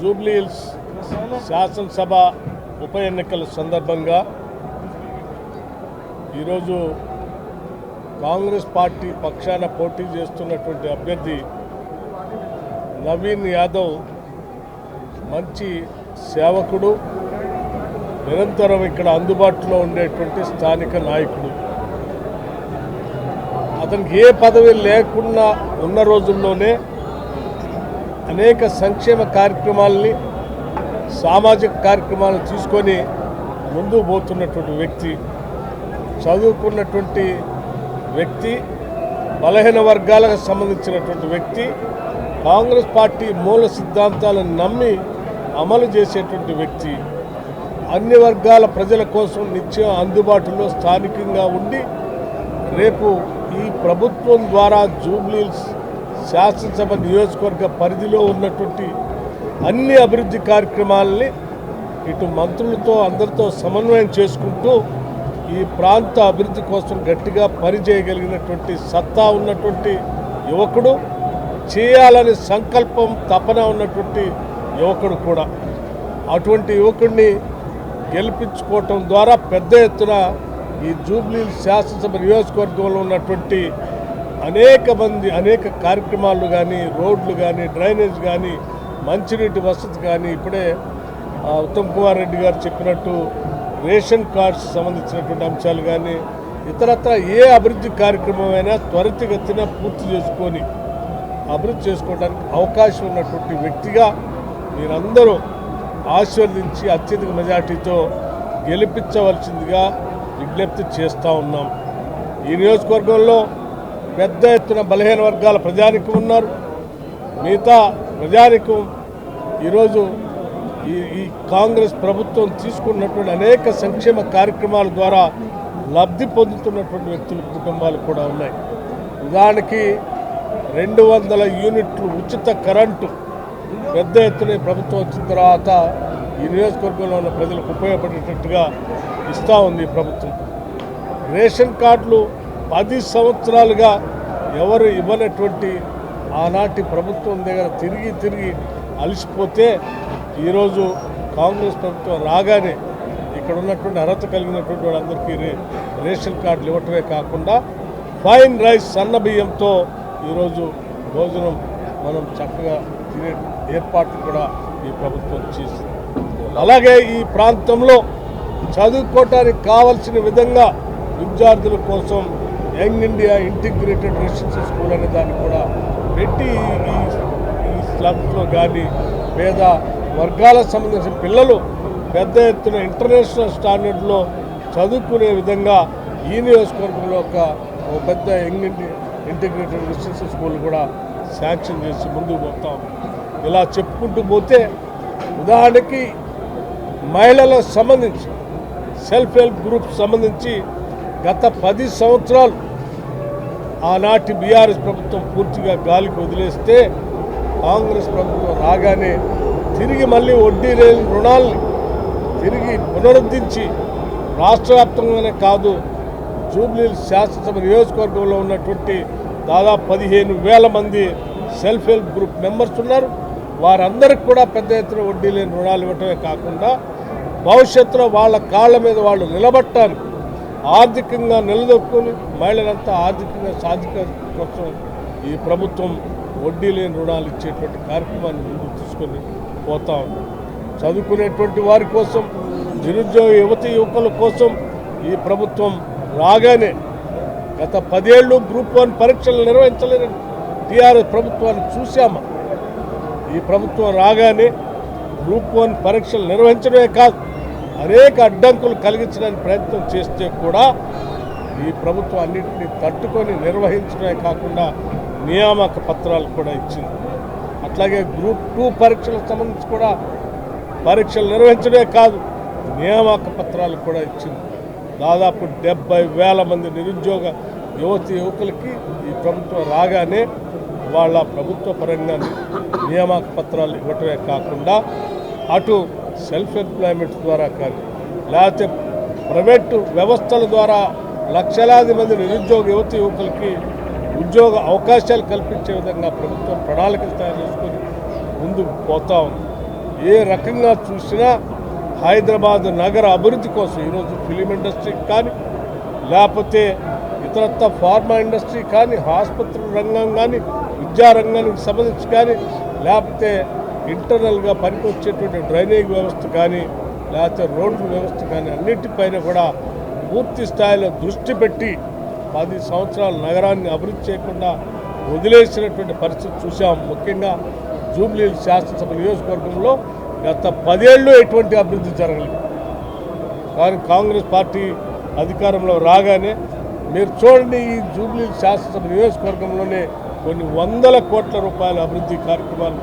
జూబ్లీహిల్స్ శాసనసభ ఉప ఎన్నికల సందర్భంగా ఈరోజు కాంగ్రెస్ పార్టీ పక్షాన పోటీ చేస్తున్నటువంటి అభ్యర్థి నవీన్ యాదవ్ మంచి సేవకుడు నిరంతరం ఇక్కడ అందుబాటులో ఉండేటువంటి స్థానిక నాయకుడు. అతనికి ఏ పదవి లేకుండా ఉన్న రోజుల్లోనే అనేక సంక్షేమ కార్యక్రమాలని సామాజిక కార్యక్రమాలను తీసుకొని ముందుకు పోతున్నటువంటి వ్యక్తి చదువుకున్నటువంటి వ్యక్తి బలహీన వర్గాలకు సంబంధించినటువంటి వ్యక్తి కాంగ్రెస్ పార్టీ మూల సిద్ధాంతాలను నమ్మి అమలు చేసేటువంటి వ్యక్తి అన్ని వర్గాల ప్రజల కోసం నిత్యం అందుబాటులో స్థానికంగా ఉండి రేపు ఈ ప్రభుత్వం ద్వారా జూబ్లీల్స్ శాసనసభ నియోజకవర్గ పరిధిలో ఉన్నటువంటి అన్ని అభివృద్ధి కార్యక్రమాలని ఇటు మంత్రులతో అందరితో సమన్వయం చేసుకుంటూ ఈ ప్రాంత అభివృద్ధి కోసం గట్టిగా పనిచేయగలిగినటువంటి సత్తా ఉన్నటువంటి యువకుడు చేయాలని సంకల్పం తపన ఉన్నటువంటి యువకుడు కూడా. అటువంటి యువకుడిని గెలిపించుకోవటం ద్వారా పెద్ద ఎత్తున ఈ జూబ్లీ శాసనసభ నియోజకవర్గంలో ఉన్నటువంటి అనేక మంది అనేక కార్యక్రమాలు కానీ రోడ్లు కానీ డ్రైనేజ్ కానీ మంచినీటి వసతి కానీ ఇప్పుడే ఉత్తమ్ కుమార్ రెడ్డి గారు చెప్పినట్టు రేషన్ కార్డ్స్ సంబంధించినటువంటి అంశాలు కానీ ఇతరత్ర ఏ అభివృద్ధి కార్యక్రమమైనా త్వరితగతిన పూర్తి చేసుకొని అభివృద్ధి చేసుకోవడానికి అవకాశం ఉన్నటువంటి వ్యక్తిగా మీరందరూ ఆశీర్వదించి అత్యధిక మెజార్టీతో గెలిపించవలసిందిగా విజ్ఞప్తి చేస్తూ ఉన్నాం. ఈ నియోజకవర్గంలో పెద్ద ఎత్తున బలహీన వర్గాల ప్రజానికం ఉన్నారు. మిగతా ప్రజానికం ఈరోజు ఈ ఈ కాంగ్రెస్ ప్రభుత్వం తీసుకున్నటువంటి అనేక సంక్షేమ కార్యక్రమాల ద్వారా లబ్ధి పొందుతున్నటువంటి వ్యక్తుల కుటుంబాలు కూడా ఉన్నాయి. ఉదాహరణకి రెండు వందల యూనిట్లు ఉచిత కరెంటు పెద్ద ఎత్తున ప్రభుత్వం వచ్చిన తర్వాత ఈ నియోజకవర్గంలో ఉన్న ప్రజలకు ఉపయోగపడేటట్టుగా ఇస్తూ ఉంది ప్రభుత్వం. రేషన్ కార్డులు పది సంవత్సరాలుగా ఎవరు ఇవ్వనటువంటి ఆనాటి ప్రభుత్వం దగ్గర తిరిగి తిరిగి అలసిపోతే ఈరోజు కాంగ్రెస్ ప్రభుత్వం రాగానే ఇక్కడ ఉన్నటువంటి అర్హత కలిగినటువంటి వాళ్ళందరికీ రే- రేషన్ కార్డులు ఇవ్వటమే కాకుండా ఫైన్ రైస్ సన్న బియ్యంతో ఈరోజు భోజనం మనం చక్కగా తినే ఏర్పాట్లు కూడా ఈ ప్రభుత్వం చేసింది. అలాగే ఈ ప్రాంతంలో చదువుకోవటానికి కావలసిన విధంగా విద్యార్థుల కోసం young India integrated residential school అనే దాన్ని కూడా పెట్టి ఈ ఈ స్లమ్స్లో కానీ పేద వర్గాలకు సంబంధించిన పిల్లలు పెద్ద ఎత్తున ఇంటర్నేషనల్ స్టాండర్డ్లో చదువుకునే విధంగా ఈ నియోజకవర్గంలో ఒక పెద్ద యంగ్ ఇంటిగ్రేటెడ్ రెసిడెన్షియల్ స్కూల్ కూడా శాంక్షన్ చేసి ముందుకు పోతాం ఇలా చెప్పుకుంటూ పోతే ఉదాహరణకి మహిళలకు సంబంధించి సెల్ఫ్ హెల్ప్ గ్రూప్ సంబంధించి గత పది సంవత్సరాలు ఆనాటి బీఆర్ఎస్ ప్రభుత్వం పూర్తిగా గాలికి వదిలేస్తే కాంగ్రెస్ ప్రభుత్వం రాగానే తిరిగి మళ్ళీ వడ్డీ లేని రుణాల్ని తిరిగి పునరుద్ధరించి రాష్ట్ర వ్యాప్తంగానే కాదు జూబ్లీ శాసనసభ నియోజకవర్గంలో ఉన్నటువంటి దాదాపు పదిహేను వేల మంది సెల్ఫ్ హెల్ప్ గ్రూప్ మెంబర్స్ ఉన్నారు. వారందరికి కూడా పెద్ద ఎత్తున వడ్డీ లేని రుణాలు ఇవ్వటమే కాకుండా భవిష్యత్తులో వాళ్ళ కాళ్ళ మీద వాళ్ళు నిలబట్టాలి ఆర్థికంగా నిలదొక్కుని మహిళలంతా ఆర్థికంగా సాధిక కోసం ఈ ప్రభుత్వం వడ్డీ లేని రుణాలు ఇచ్చేటువంటి కార్యక్రమాన్ని ముందుకు తీసుకొని పోతా ఉంది. చదువుకునేటువంటి వారి కోసం నిరుద్యోగ యువతి యువకుల కోసం ఈ ప్రభుత్వం రాగానే గత పదేళ్ళు గ్రూప్ వన్ పరీక్షలు నిర్వహించలేని టీఆర్ఎస్ ప్రభుత్వాన్ని చూశామా? ఈ ప్రభుత్వం రాగానే గ్రూప్ వన్ పరీక్షలు నిర్వహించడమే కాదు అనేక అడ్డంకులు కలిగించడానికి ప్రయత్నం చేస్తే కూడా ఈ ప్రభుత్వం అన్నింటినీ తట్టుకొని నిర్వహించడమే కాకుండా నియామక పత్రాలు కూడా ఇచ్చింది. అట్లాగే గ్రూప్ టూ పరీక్షలకు సంబంధించి కూడా పరీక్షలు నిర్వహించడమే కాదు నియామక పత్రాలు కూడా ఇచ్చింది. దాదాపు డెబ్బై వేల మంది నిరుద్యోగ యువతి యువకులకి ఈ ప్రభుత్వం రాగానే వాళ్ళ ప్రభుత్వ పరంగా నియామక పత్రాలు ఇవ్వటమే కాకుండా అటు సెల్ఫ్ ఎంప్లాయ్మెంట్ ద్వారా కానీ లేకపోతే ప్రైవేటు వ్యవస్థల ద్వారా లక్షలాది మంది నిరుద్యోగ యువత యువకులకి ఉద్యోగ అవకాశాలు కల్పించే విధంగా ప్రభుత్వం ప్రణాళికలు తయారు చేసుకొని ముందుకు పోతా ఉంది. ఏ రకంగా చూసినా హైదరాబాద్ నగర అభివృద్ధి కోసం ఈరోజు ఫిలిం ఇండస్ట్రీకి కానీ లేకపోతే ఇతరత్ర ఫార్మా ఇండస్ట్రీ కానీ ఆసుపత్రుల రంగం కానీ విద్యారంగానికి సంబంధించి కానీ లేకపోతే ఇంటర్నల్గా పనికొచ్చేటువంటి డ్రైనేజ్ వ్యవస్థ కానీ లేకపోతే రోడ్ల వ్యవస్థ కానీ అన్నిటిపైన కూడా పూర్తి స్థాయిలో దృష్టి పెట్టి పది సంవత్సరాలు నగరాన్ని అభివృద్ధి చేయకుండా వదిలేసినటువంటి పరిస్థితి చూసాం ముఖ్యంగా జూబ్లీ శాసనసభ నియోజకవర్గంలో గత పదేళ్ళు ఎటువంటి అభివృద్ధి జరగలేదు. కానీ కాంగ్రెస్ పార్టీ అధికారంలో రాగానే మీరు చూడండి ఈ జూబ్లీ శాసనసభ నియోజకవర్గంలోనే కొన్ని వందల కోట్ల రూపాయల అభివృద్ధి కార్యక్రమాలు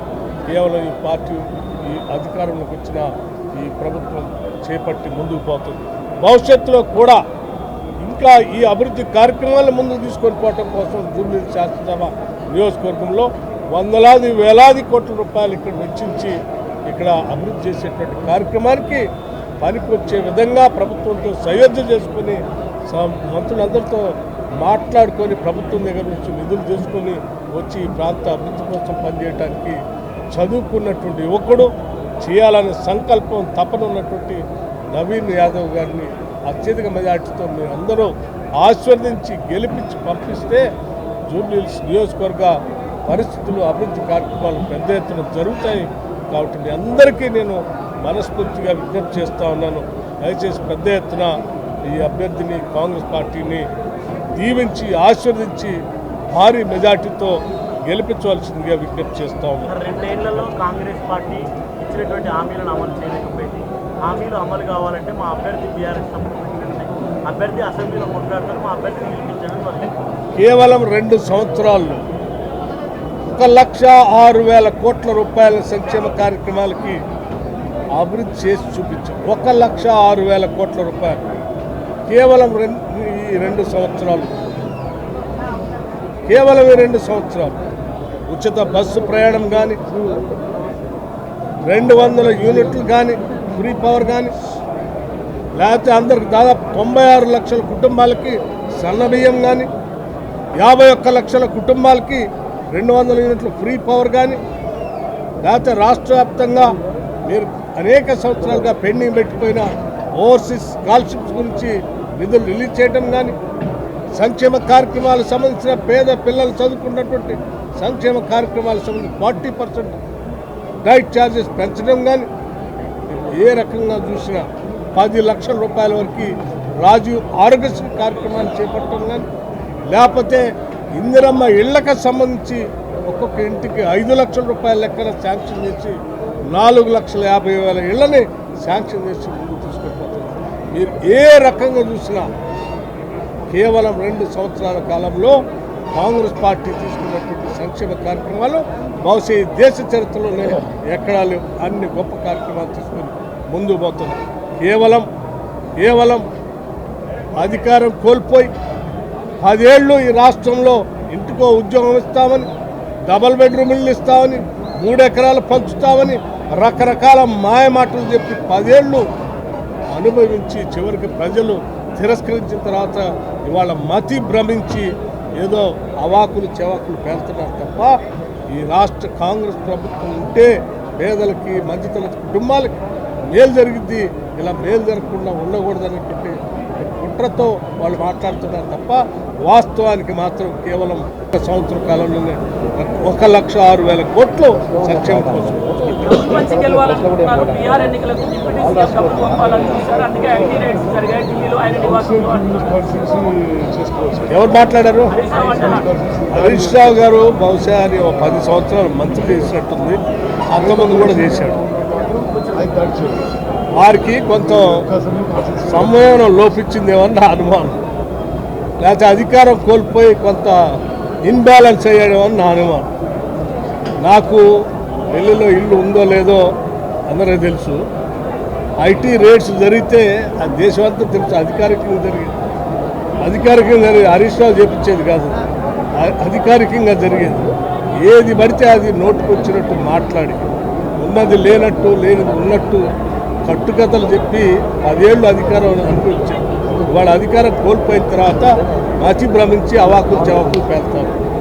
కేవలం ఈ పార్టీ ఈ అధికారంలోకి వచ్చిన ఈ ప్రభుత్వం చేపట్టి ముందుకు పోతుంది. భవిష్యత్తులో కూడా ఇంకా ఈ అభివృద్ధి కార్యక్రమాలను ముందుకు తీసుకొని పోవటం కోసం జూబ్లీ శాసనసభ నియోజకవర్గంలో వందలాది వేలాది కోట్ల రూపాయలు ఇక్కడ వెచ్చించి ఇక్కడ అభివృద్ధి చేసేటువంటి కార్యక్రమానికి పనికొచ్చే విధంగా ప్రభుత్వంతో సయోధ్య చేసుకుని స- మంత్రులందరితో మాట్లాడుకొని ప్రభుత్వం దగ్గర నుంచి నిధులు తీసుకొని వచ్చి ఈ ప్రాంత అభివృద్ధి కోసం పనిచేయడానికి చదువుకున్నటువంటి యువకుడు చేయాలనే సంకల్పం తపన ఉన్నటువంటి నవీన్ యాదవ్ గారిని అత్యధిక మెజార్టీతో మీరు అందరూ ఆశీర్వదించి గెలిపించి పంపిస్తే జూబ్లీహిల్స్ నియోజకవర్గ పరిస్థితులు అభివృద్ధి కార్యక్రమాలు పెద్ద ఎత్తున జరుగుతాయి కాబట్టి మీ అందరికీ నేను మనస్ఫూర్తిగా విజ్ఞప్తి చేస్తూ ఉన్నాను. దయచేసి పెద్ద ఎత్తున ఈ అభ్యర్థిని కాంగ్రెస్ పార్టీని దీవించి ఆశీర్వదించి భారీ మెజార్టీతో గెలిపించవలసిందిగా విజ్ఞప్తి చేస్తా. ఉన్నాను గత రెండేళ్ళలో కాంగ్రెస్ పార్టీ ఇచ్చినటువంటి హామీలను అమలు చేయలేకపోయింది. హామీలు అమలు కావాలంటే మా అభ్యర్థి బీఆర్ఎస్ సంబంధించినటువంటి అభ్యర్థి అసెంబ్లీలో కొట్లాడతారు మా అభ్యర్థిని గెలిపించడం కేవలం రెండు సంవత్సరాల్లో ఒక లక్ష ఆరు వేల కోట్ల రూపాయల సంక్షేమ కార్యక్రమాలకి అభివృద్ధి చేసి చూపించాం. ఒక లక్ష ఆరు వేల కోట్ల రూపాయలు. కేవలం రెండు ఈ రెండు సంవత్సరాలు. కేవలం ఈ రెండు సంవత్సరాలు. ఉచిత బస్సు ప్రయాణం కానీ రెండు వందల యూనిట్లు కానీ ఫ్రీ పవర్ కానీ లేకపోతే అందరికి దాదాపు తొంభై ఆరు లక్షల కుటుంబాలకి సన్నబియ్యం కానీ యాభై ఒక్క లక్షల కుటుంబాలకి రెండు వందల యూనిట్లు ఫ్రీ పవర్ కానీ లేకపోతే రాష్ట్ర వ్యాప్తంగా మీరు అనేక సంవత్సరాలుగా పెండింగ్ పెట్టిపోయిన ఓవర్సీస్ స్కాలర్షిప్స్ గురించి నిధులు రిలీజ్ చేయడం కానీ సంక్షేమ కార్యక్రమాలకు సంబంధించిన పేద పిల్లలు చదువుకున్నటువంటి సంక్షేమ కార్యక్రమాల సంబంధించి ఫార్టీ పర్సెంట్ డైట్ ఛార్జెస్ పెంచడం కానీ ఏ రకంగా చూసినా పది లక్షల రూపాయల వరకు రాజీవ్ ఆరోగ్యశ్రీ కార్యక్రమాన్ని చేపట్టడం కానీ లేకపోతే ఇందిరమ్మ ఇళ్ళకు సంబంధించి ఒక్కొక్క ఇంటికి ఐదు లక్షల రూపాయల లెక్కన శాంక్షన్ చేసి నాలుగు లక్షల యాభై వేల ఇళ్ళని శాంక్షన్ చేసి ముందుకు తీసుకెళ్ళిపోతున్నారు. మీరు ఏ రకంగా చూసినా కేవలం రెండు సంవత్సరాల కాలంలో కాంగ్రెస్ పార్టీ తీసుకున్నటువంటి సంక్షేమ కార్యక్రమాలు బహుశా ఈ దేశ చరిత్రలోనే ఎక్కడా లేవు. అన్ని గొప్ప కార్యక్రమాలు తీసుకుని ముందుకు పోతున్నాయి. కేవలం కేవలం అధికారం కోల్పోయి పదేళ్ళు ఈ రాష్ట్రంలో ఇంటికో ఉద్యోగం ఇస్తామని డబల్ బెడ్రూమ్ ఇల్లు ఇస్తామని మూడు ఎకరాలు పంచుతామని రకరకాల మాయ మాటలు చెప్పి పదేళ్ళు అనుభవించి చివరికి ప్రజలు తిరస్కరించిన తర్వాత ఇవాళ మతి భ్రమించి ఏదో అవాకులు చెవాకులు పేలుతున్నారు తప్ప ఈ రాష్ట్ర కాంగ్రెస్ ప్రభుత్వం ఉంటే పేదలకి మధ్యతరగతి కుటుంబాలకి మేలు జరిగింది ఇలా మేలు జరగకుండా ఉండకూడదనేటువంటి కుట్రతో వాళ్ళు మాట్లాడుతున్నారు తప్ప వాస్తవానికి మాత్రం కేవలం ఒక సంవత్సర కాలంలోనే ఒక లక్ష ఆరు వేల కోట్లు సంక్షేమ కోసం. మంచి ఎవరు మాట్లాడారు? హరీష్ రావు గారు బహుశా ఒక పది సంవత్సరాలు మంత్రి చేసినట్టుంది. అంతమంది కూడా చేశాడు. వారికి కొంత సమయం లోపించిందేమో నా అనుమానం. లేకపోతే అధికారం కోల్పోయి కొంత ఇన్బ్యాలెన్స్ అయ్యాడేమో అని నా అనుమానం. నాకు ఢిల్లీలో ఇల్లు ఉందో లేదో అందరూ తెలుసు. ఐటీ రేట్స్ జరిగితే ఆ దేశమంతా తెలుసు. అధికారికంగా జరిగింది. అధికారికంగా జరిగేది. హరీష్ రావు చేపించేది కాదు. అధికారికంగా జరిగేది. ఏది పడితే అది నోటుకు వచ్చినట్టు మాట్లాడి ఉన్నది లేనట్టు లేనిది ఉన్నట్టు కట్టుకథలు చెప్పి పదేళ్ళు అధికారం అనుభవించారు. వాళ్ళ అధికారం కోల్పోయిన తర్వాత అతిభ్రమించి అవాకులు చవాకులు పేలుతారు.